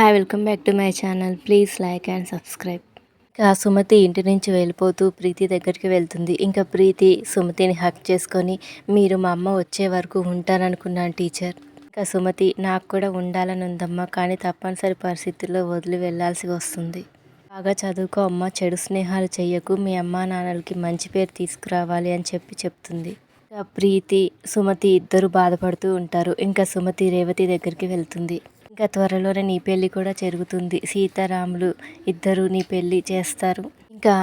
Hi welcome back to my channel please like and subscribe ఇంకా సుమతి ఇంటి నుంచి వెళ్ళిపోతూ ప్రీతి దగ్గరికి వెళ్తుంది. ఇంకా ప్రీతి సుమతిని హక్ చేసుకొని మీరు మా అమ్మ వచ్చే వరకు ఉంటారనుకున్నాను టీచర్. ఇంకా సుమతి నాకు కూడా ఉండాలని ఉందమ్మా కానీ తప్పనిసరి పరిస్థితుల్లో వదిలి వెళ్ళాల్సి వస్తుంది. బాగా చదువుకో అమ్మ చెడు స్నేహాలు చెయ్యకు మీ అమ్మా నాన్నలకి మంచి పేరు తీసుకురావాలి అని చెప్పి చెప్తుంది. ఇంకా ప్రీతి సుమతి ఇద్దరు బాధపడుతూ ఉంటారు. ఇంకా సుమతి రేవతి దగ్గరికి వెళ్తుంది. ఇంకా త్వరలోనే నీ పెళ్ళి కూడా జరుగుతుంది. సీతారాములు ఇద్దరు నీ పెళ్ళి చేస్తారు. ఇంకా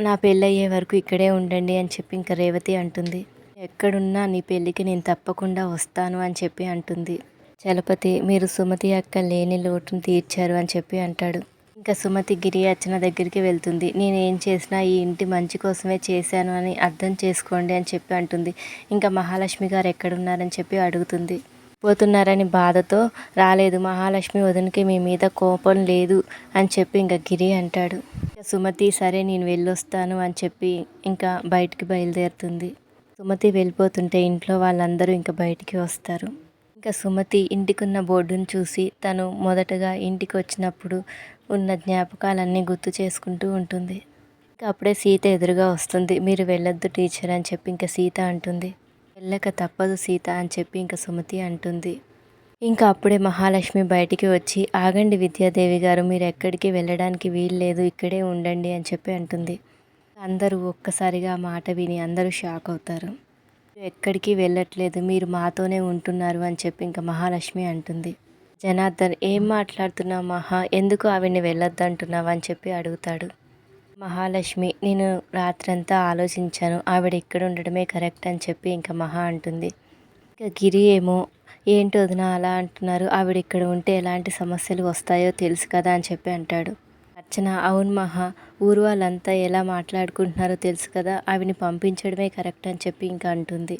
నా పెళ్ళి అయ్యే వరకు ఇక్కడే ఉండండి అని చెప్పి ఇంకా రేవతి అంటుంది. ఎక్కడున్నా నీ పెళ్ళికి నేను తప్పకుండా వస్తాను అని చెప్పి అంటుంది. చలపతి మీరు సుమతి అక్క లేని లోటును తీర్చారు అని చెప్పి అంటాడు. ఇంకా సుమతి గిరి అర్చన దగ్గరికి వెళ్తుంది. నేను ఏం చేసినా ఈ ఇంటి మంచి కోసమే చేశాను అని అర్థం చేసుకోండి అని చెప్పి అంటుంది. ఇంకా మహాలక్ష్మి గారు ఎక్కడున్నారని చెప్పి అడుగుతుంది. పోతున్నారని బాధతో రాలేదు మహాలక్ష్మి వదినకి మీ మీద కోపం లేదు అని చెప్పి ఇంకా గిరి అంటాడు. సుమతి సరే నేను వెళ్ళొస్తాను అని చెప్పి ఇంకా బయటికి బయలుదేరుతుంది. సుమతి వెళ్ళిపోతుంటే ఇంట్లో వాళ్ళందరూ ఇంకా బయటికి వస్తారు. ఇంకా సుమతి ఇంటికున్న బోర్డును చూసి తను మొదటగా ఇంటికి వచ్చినప్పుడు ఉన్న జ్ఞాపకాలన్నీ గుర్తు చేసుకుంటూ ఉంటుంది. ఇంకా అప్పుడే సీత ఎదురుగా వస్తుంది. మీరు వెళ్ళొద్దు టీచర్ అని చెప్పి ఇంకా సీత అంటుంది. వెళ్ళక తప్పదు సీత అని చెప్పి ఇంకా సుమతి అంటుంది. ఇంకా అప్పుడే మహాలక్ష్మి బయటికి వచ్చి ఆగండి విద్యాదేవి గారు మీరు ఎక్కడికి వెళ్ళడానికి వీల్లేదు ఇక్కడే ఉండండి అని చెప్పి అంటుంది. అందరూ ఒక్కసారిగా మాట విని అందరూ షాక్ అవుతారు. ఎక్కడికి వెళ్ళట్లేదు మీరు మాతోనే ఉంటున్నారు అని చెప్పి ఇంకా మహాలక్ష్మి అంటుంది. జనార్దన్ ఏం మాట్లాడుతున్నావు మహా? ఎందుకు ఆవిడ్ని వెళ్ళొద్దంటున్నావు? అని చెప్పి అడుగుతాడు. మహాలక్ష్మి నేను రాత్రంతా ఆలోచించాను ఆవిడ ఇక్కడ ఉండడమే కరెక్ట్ అని చెప్పి ఇంకా మహా అంటుంది. ఇంకా గిరి ఏమో ఏంటి వదిన అలా అంటున్నారు? ఆవిడ ఇక్కడ ఉంటే ఎలాంటి సమస్యలు వస్తాయో తెలుసు కదా అని చెప్పి అంటాడు. అర్చన అవును మహా ఊరు వాళ్ళంతా ఎలా మాట్లాడుకుంటున్నారో తెలుసు కదా ఆవిని పంపించడమే కరెక్ట్ అని చెప్పి ఇంకా అంటుంది.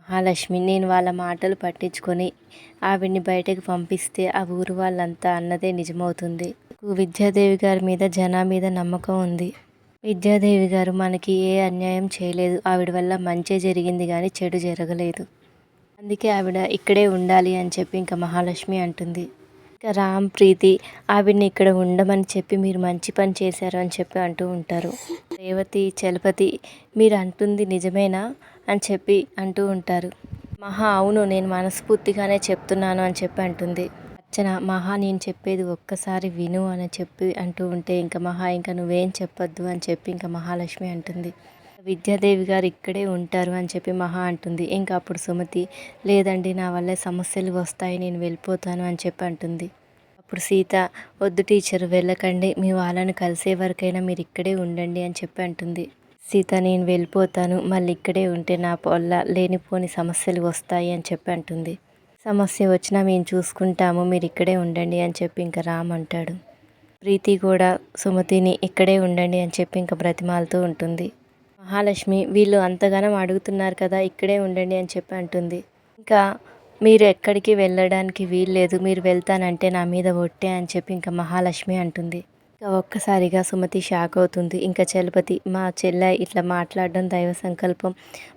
మహాలక్ష్మి నేను వాళ్ళ మాటలు పట్టించుకొని ఆవిడ్ని బయటకు పంపిస్తే ఆ ఊరు వాళ్ళంతా అన్నదే నిజమవుతుంది. విద్యాదేవి గారి మీద జనా మీద నమ్మకం ఉంది. విద్యాదేవి గారు మనకి ఏ అన్యాయం చేయలేదు. ఆవిడ వల్ల మంచి జరిగింది కానీ చెడు జరగలేదు. అందుకే ఆవిడ ఇక్కడే ఉండాలి అని చెప్పి ఇంకా మహాలక్ష్మి అంటుంది. ఇంకా రామ్ ప్రీతి ఆవిడని ఇక్కడ ఉండమని చెప్పి మీరు మంచి పని చేశారు అని చెప్పి అంటూ ఉంటారు. రేవతి చలపతి మీరు అంటుంది నిజమేనా అని చెప్పి అంటూ ఉంటారు. మహా అవును నేను మనస్ఫూర్తిగానే చెప్తున్నాను అని చెప్పి అంటుంది. అర్చన మహా నేను చెప్పేది ఒక్కసారి విను అని చెప్పి అంటూ ఉంటే ఇంకా మహా ఇంకా నువ్వేం చెప్పొద్దు అని చెప్పి ఇంకా మహాలక్ష్మి అంటుంది. విద్యాదేవి గారు ఇక్కడే ఉంటారు అని చెప్పి మహా అంటుంది. ఇంకా అప్పుడు సుమతి లేదండి నా వల్ల సమస్యలు వస్తాయి నేను వెళ్ళిపోతాను అని చెప్పి అంటుంది. అప్పుడు సీత వద్దు టీచర్ వెళ్ళకండి మీ వాళ్ళని కలిసే వరకైనా మీరు ఇక్కడే ఉండండి అని చెప్పి అంటుంది. సీత నేను వెళ్ళిపోతాను మళ్ళీ ఇక్కడే ఉంటే నా వల్ల లేనిపోని సమస్యలు వస్తాయి అని చెప్పి అంటుంది. సమస్య వచ్చినా మేము చూసుకుంటాము మీరు ఇక్కడే ఉండండి అని చెప్పి ఇంకా రామ్ అంటాడు. ప్రీతి కూడా సుమతిని ఇక్కడే ఉండండి అని చెప్పి ఇంకా బ్రతిమాలుతూ ఉంటుంది. మహాలక్ష్మి వీళ్ళు అంతగానం అడుగుతున్నారు కదా ఇక్కడే ఉండండి అని చెప్పి అంటుంది. ఇంకా మీరు ఎక్కడికి వెళ్ళడానికి వీల్లేదు మీరు వెళ్తానంటే నా మీద ఒట్టే అని చెప్పి ఇంకా మహాలక్ష్మి అంటుంది. ఇంకా ఒక్కసారిగా సుమతి షాక్ అవుతుంది. ఇంకా చలపతి మా చెల్లె ఇట్లా మాట్లాడడం దైవ సంకల్పం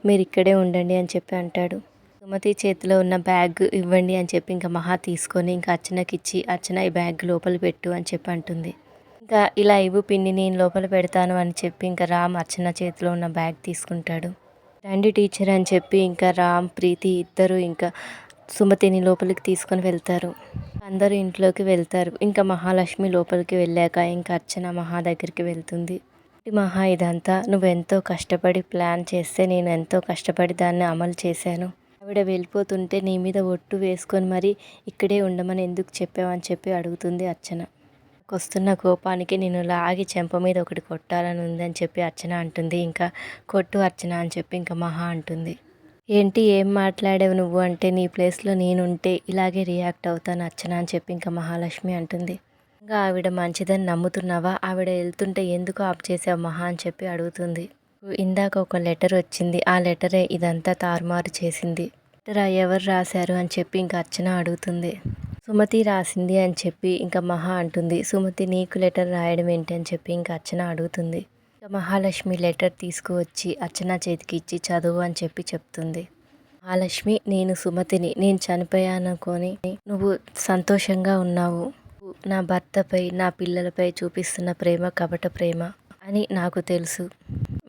మీరు ఇక్కడే ఉండండి అని చెప్పి అంటాడు. సుమతి చేతిలో ఉన్న బ్యాగ్ ఇవ్వండి అని చెప్పి ఇంకా మహా తీసుకొని ఇంకా అర్చనకి ఇచ్చి అర్చన ఈ బ్యాగ్ లోపల పెట్టు అని చెప్పి అంటుంది. ఇంకా ఇలా ఇవ్వు పిన్ని నేను లోపల పెడతాను అని చెప్పి ఇంకా రామ్ అర్చన చేతిలో ఉన్న బ్యాగ్ తీసుకుంటాడు. రండి టీచర్ అని చెప్పి ఇంకా రామ్ ప్రీతి ఇద్దరు ఇంకా సుమతిని లోపలికి తీసుకొని వెళ్తారు. అందరూ ఇంట్లోకి వెళ్తారు. ఇంకా మహాలక్ష్మి లోపలికి వెళ్ళాక ఇంకా అర్చన మహా దగ్గరికి వెళ్తుంది. మహా ఇదంతా? నువ్వెంతో కష్టపడి ప్లాన్ చేస్తే నేను ఎంతో కష్టపడి దాన్ని అమలు చేశాను. ఆవిడ వెళ్ళిపోతుంటే నీ మీద ఒట్టు వేసుకొని మరి ఇక్కడే ఉండమని ఎందుకు చెప్పావని చెప్పి అడుగుతుంది అర్చన. వస్తున్న కోపానికి నేను లాగి చెంప మీద ఒకటి కొట్టాలని ఉంది అని చెప్పి అర్చన అంటుంది. ఇంకా కొట్టు అర్చన అని చెప్పి ఇంకా మహా అంటుంది. ఏంటి ఏం మాట్లాడావు నువ్వు అంటే నీ ప్లేస్లో నేనుంటే ఇలాగే రియాక్ట్ అవుతాను అర్చన అని చెప్పి ఇంకా మహాలక్ష్మి అంటుంది. ఇంకా ఆవిడ మంచిదని నమ్ముతున్నావా? ఆవిడ వెళ్తుంటే ఎందుకు ఆప్ చేసావు మహా అని చెప్పి అడుగుతుంది. ఇందాక ఒక లెటర్ వచ్చింది. ఆ లెటరే ఇదంతా తారుమారు చేసింది. లెటర్ ఎవరు రాశారు అని చెప్పి ఇంకా అర్చన అడుగుతుంది. సుమతి రాసింది అని చెప్పి ఇంకా మహా అంటుంది. సుమతి నీకు లెటర్ రాయడం ఏంటి అని చెప్పి ఇంకా అర్చన అడుగుతుంది. ఇంకా మహాలక్ష్మి లెటర్ తీసుకువచ్చి అర్చన చేతికి ఇచ్చి చదువు అని చెప్పి చెప్తుంది. మహాలక్ష్మి నేను సుమతిని నేను చనిపోయానుకొని నువ్వు సంతోషంగా ఉన్నావు. నా భర్తపై నా పిల్లలపై చూపిస్తున్న ప్రేమ కపట ప్రేమ అని నాకు తెలుసు.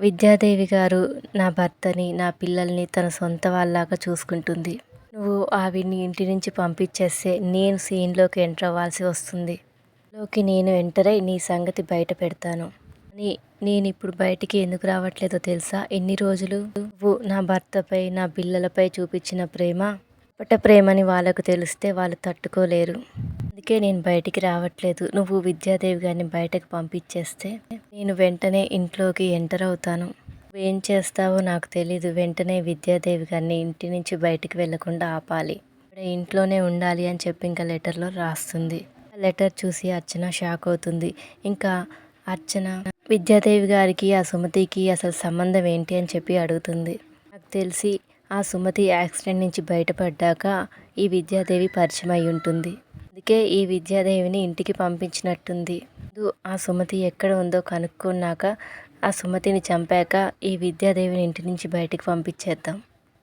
విద్యాదేవి గారు నా భర్తని నా పిల్లల్ని తన సొంత వాళ్ళలాగా చూసుకుంటుంది. నువ్వు ఆవిడ్ని ఇంటి నుంచి పంపించేస్తే నేను సీన్లోకి ఎంటర్ అవ్వాల్సి వస్తుంది. లోకి నేను ఎంటర్ అయి నీ సంగతి బయట పెడతాను. అని నేను ఇప్పుడు బయటికి ఎందుకు రావట్లేదో తెలుసా? ఎన్ని రోజులు? నువ్వు నా భర్తపై నా పిల్లలపై చూపించిన ప్రేమ? పట్ట ప్రేమని వాళ్ళకు తెలిస్తే వాళ్ళు తట్టుకోలేరు. అందుకే నేను బయటికి రావట్లేదు. నువ్వు విద్యాదేవి గారిని బయటకు పంపించేస్తే నేను వెంటనే ఇంట్లోకి ఎంటర్ అవుతాను. ఏం చేస్తావో నాకు తెలీదు. వెంటనే విద్యాదేవి గారిని ఇంటి నుంచి బయటికి వెళ్ళకుండా ఆపాలి. ఇంట్లోనే ఉండాలి అని చెప్పి ఇంకా లెటర్లో రాస్తుంది. ఆ లెటర్ చూసి అర్చన షాక్ అవుతుంది. ఇంకా అర్చన విద్యాదేవి గారికి ఆ సుమతికి అసలు సంబంధం ఏంటి అని చెప్పి అడుగుతుంది. నాకు తెలిసి ఆ సుమతి యాక్సిడెంట్ నుంచి బయటపడ్డాక ఈ విద్యాదేవి పరిచయం అయి ఉంటుంది. అందుకే ఈ విద్యాదేవిని ఇంటికి పంపించినట్టుంది. ఆ సుమతి ఎక్కడ ఉందో కనుక్కున్నాక ఆ సుమతిని చంపాక ఈ విద్యాదేవిని ఇంటి నుంచి బయటికి పంపించేద్దాం.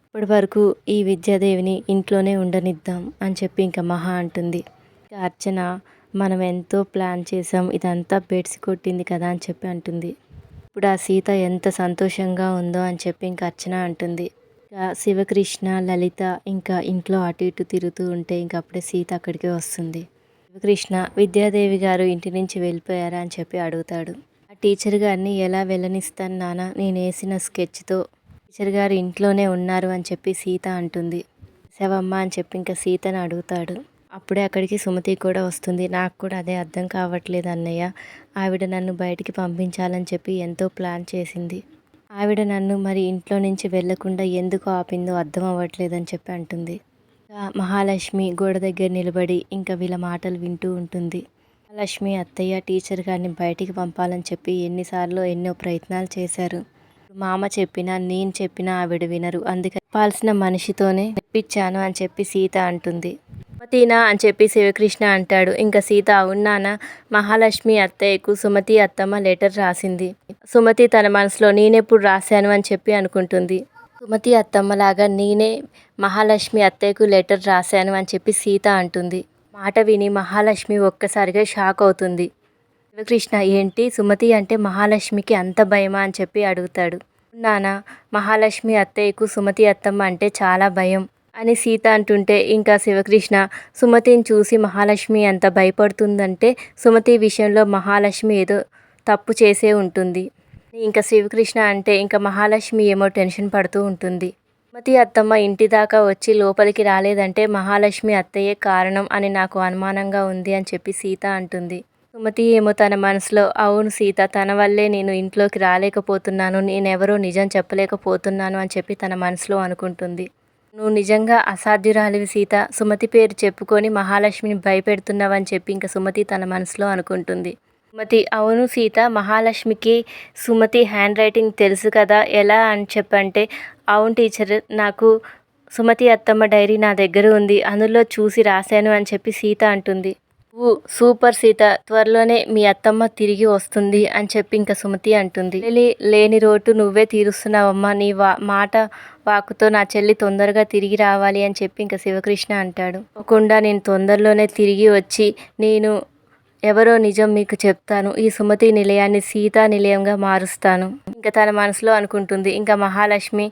ఇప్పటి వరకు ఈ విద్యాదేవిని ఇంట్లోనే ఉండనిద్దాం అని చెప్పి ఇంకా మహా అంటుంది. అర్చన మనం ఎంతో ప్లాన్ చేసాం ఇదంతా బెడ్స్ కొట్టింది కదా అని చెప్పి అంటుంది. ఇప్పుడు ఆ సీత ఎంత సంతోషంగా ఉందో అని చెప్పి ఇంకా అర్చన అంటుంది. శివకృష్ణ లలిత ఇంకా ఇంట్లో అటు ఇటు తిరుగుతూ ఉంటే ఇంకా అప్పుడే సీత అక్కడికి వస్తుంది. శివకృష్ణ విద్యాదేవి గారు ఇంటి నుంచి వెళ్ళిపోయారా? అని చెప్పి అడుగుతాడు. ఆ టీచర్ గారిని ఎలా వెళ్ళనిస్తాను నాన్న నేను వేసిన స్కెచ్తో టీచర్ గారు ఇంట్లోనే ఉన్నారు అని చెప్పి సీత అంటుంది. శవమ్మ అని చెప్పి ఇంకా సీతను అడుగుతాడు. అప్పుడే అక్కడికి సుమతి కూడా వస్తుంది. నాకు కూడా అదే అర్థం కావట్లేదు అన్నయ్య. ఆవిడ నన్ను బయటికి పంపించాలని చెప్పి ఎంతో ప్లాన్ చేసింది. ఆవిడ నన్ను మరి ఇంట్లో నుంచి వెళ్ళకుండా ఎందుకు ఆపిందో అర్థం అవ్వట్లేదని చెప్పి అంటుంది. మహాలక్ష్మి గోడ దగ్గర నిలబడి ఇంకా వీళ్ళ మాటలు వింటూ ఉంటుంది. మహాలక్ష్మి అత్తయ్య టీచర్ గారిని బయటికి పంపాలని చెప్పి ఎన్నిసార్లు ఎన్నో ప్రయత్నాలు చేశారు. మామ చెప్పినా నేను చెప్పినా ఆవిడ వినరు. అందుకే చెప్పాల్సిన మనిషితోనే చెప్పించాను అని చెప్పి సీత అంటుంది. సుమతినా అని చెప్పి శివకృష్ణ అంటాడు. ఇంకా సీత అవునానా మహాలక్ష్మి అత్తయ్యకు సుమతి అత్తమ్మ లెటర్ రాసింది. సుమతి తన మనసులో నేనెప్పుడు రాశాను అని చెప్పి అనుకుంటుంది. సుమతి అత్తమ్మలాగా నేనే మహాలక్ష్మి అత్తయ్యకు లెటర్ రాశాను అని చెప్పి సీత అంటుంది. మాట విని మహాలక్ష్మి ఒక్కసారిగా షాక్ అవుతుంది. శివకృష్ణ ఏంటి? సుమతి అంటే మహాలక్ష్మికి అంత భయమా అని చెప్పి అడుగుతాడు. నాన్న మహాలక్ష్మి అత్తయ్యకు సుమతి అత్తమ్మ అంటే చాలా భయం అని సీత అంటుంటే ఇంకా శివకృష్ణ సుమతిని చూసి మహాలక్ష్మి ఎంత భయపడుతుందంటే సుమతి విషయంలో మహాలక్ష్మి ఏదో తప్పు చేసే ఉంటుంది. ఇంకా శివకృష్ణ అంటే ఇంకా మహాలక్ష్మి ఏమో టెన్షన్ పడుతూ ఉంటుంది. సుమతి అత్తమ్మ ఇంటి దాకా వచ్చి లోపలికి రాలేదంటే మహాలక్ష్మి అత్తయ్యే కారణం అని నాకు అనుమానంగా ఉంది అని చెప్పి సీత అంటుంది. సుమతి ఏమో తన మనసులో అవును సీత తన వల్లే నేను ఇంట్లోకి రాలేకపోతున్నాను నేనెవరో నిజం చెప్పలేకపోతున్నాను అని చెప్పి తన మనసులో అనుకుంటుంది. నువ్వు నిజంగా అసాధ్యురాలివి సీత సుమతి పేరు చెప్పుకొని మహాలక్ష్మిని భయపెడుతున్నావని చెప్పి ఇంకా సుమతి తన మనసులో అనుకుంటుంది. సుమతి అవును సీత మహాలక్ష్మికి సుమతి హ్యాండ్ రైటింగ్ తెలుసు కదా ఎలా అని చెప్పంటే అవును టీచర్ నాకు సుమతి అత్తమ్మ డైరీ నా దగ్గర ఉంది అందులో చూసి రాశాను అని చెప్పి సీత అంటుంది. ఊ సూపర్ సీత త్వరలోనే మీ అత్తమ్మ తిరిగి వస్తుంది అని చెప్పి ఇంకా సుమతి అంటుంది. చెల్లి లేని రోటు నువ్వే తీరుస్తున్నావమ్మా. నీ వా మాట వాకుతో నా చెల్లి తొందరగా తిరిగి రావాలి అని చెప్పి ఇంకా శివకృష్ణ అంటాడు. తప్పకుండా నేను తొందరలోనే తిరిగి వచ్చి నేను ఎవరో నిజం మీకు చెప్తాను. ఈ సుమతి నిలయాన్ని సీతా నిలయంగా మారుస్తాను ఇంకా తన మనసులో అనుకుంటుంది. ఇంకా మహాలక్ష్మి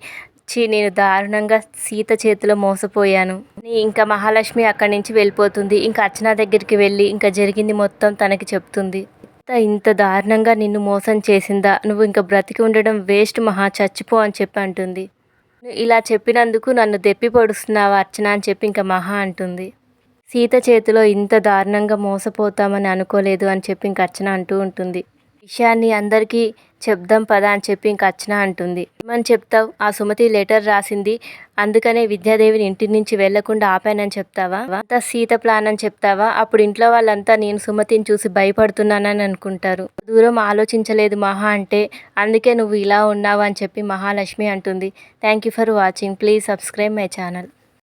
వచ్చి నేను దారుణంగా సీత చేతిలో మోసపోయాను. ఇంకా మహాలక్ష్మి అక్కడి నుంచి వెళ్ళిపోతుంది. ఇంకా అర్చన దగ్గరికి వెళ్ళి ఇంకా జరిగింది మొత్తం తనకి చెప్తుంది. ఇంత దారుణంగా నిన్ను మోసం చేసిందా? నువ్వు ఇంకా బ్రతికి ఉండడం వేస్ట్ మహా చచ్చిపో అని చెప్పి అంటుంది. ఇలా చెప్పినందుకు నన్ను దెప్పి పొడుస్తున్నావా అర్చన? అని చెప్పి ఇంకా మహా అంటుంది. సీత చేతిలో ఇంత దారుణంగా మోసపోతామని అనుకోలేదు అని చెప్పి ఇంకా అర్చన అంటూ ఉంటుంది. విషయాన్ని అందరికీ చెప్దాం పదా అని చెప్పి ఇంక అర్చన అంటుంది. ఏమని చెప్తావు? ఆ సుమతి లెటర్ రాసింది. అందుకనే విద్యాదేవిని ఇంటి నుంచి వెళ్ళకుండా ఆపానని చెప్తావా? అంతా సీత ప్లాన్ అని చెప్తావా? అప్పుడు ఇంట్లో వాళ్ళంతా నేను సుమతిని చూసి భయపడుతున్నానని అనుకుంటారు. దూరం ఆలోచించలేదు మహా అంటే అందుకే నువ్వు ఇలా ఉన్నావు అని చెప్పి మహాలక్ష్మి అంటుంది. Thank you for watching please subscribe my channel